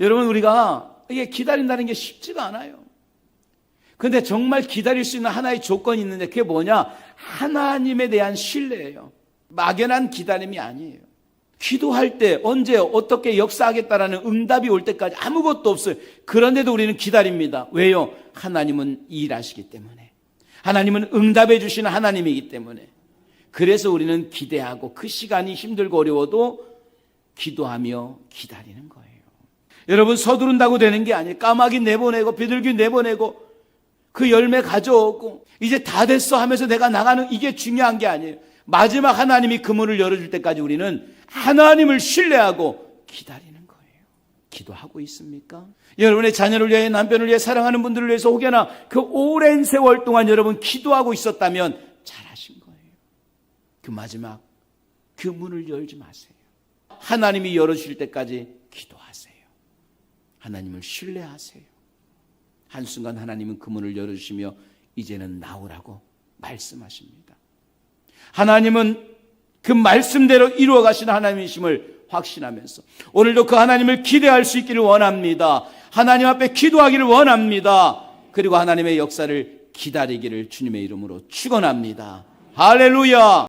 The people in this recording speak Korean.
여러분 우리가 이게 기다린다는 게 쉽지가 않아요. 근데 정말 기다릴 수 있는 하나의 조건이 있는데 그게 뭐냐? 하나님에 대한 신뢰예요. 막연한 기다림이 아니에요. 기도할 때 언제 어떻게 역사하겠다라는 응답이 올 때까지 아무것도 없어요. 그런데도 우리는 기다립니다. 왜요? 하나님은 일하시기 때문에. 하나님은 응답해 주시는 하나님이기 때문에. 그래서 우리는 기대하고 그 시간이 힘들고 어려워도 기도하며 기다리는 거예요. 여러분 서두른다고 되는 게 아니에요. 까마귀 내보내고 비둘기 내보내고 그 열매 가져오고 이제 다 됐어 하면서 내가 나가는 이게 중요한 게 아니에요. 마지막 하나님이 그 문을 열어줄 때까지 우리는 하나님을 신뢰하고 기다리는 거예요. 기도하고 있습니까? 여러분의 자녀를 위해 남편을 위해 사랑하는 분들을 위해서 혹여나 그 오랜 세월 동안 여러분 기도하고 있었다면 잘하신 거예요. 그 마지막 그 문을 열지 마세요. 하나님이 열어주실 때까지. 하나님을 신뢰하세요. 한순간 하나님은 그 문을 열어주시며 이제는 나오라고 말씀하십니다. 하나님은 그 말씀대로 이루어 가시는 하나님이심을 확신하면서 오늘도 그 하나님을 기대할 수 있기를 원합니다. 하나님 앞에 기도하기를 원합니다. 그리고 하나님의 역사를 기다리기를 주님의 이름으로 축원합니다. 할렐루야.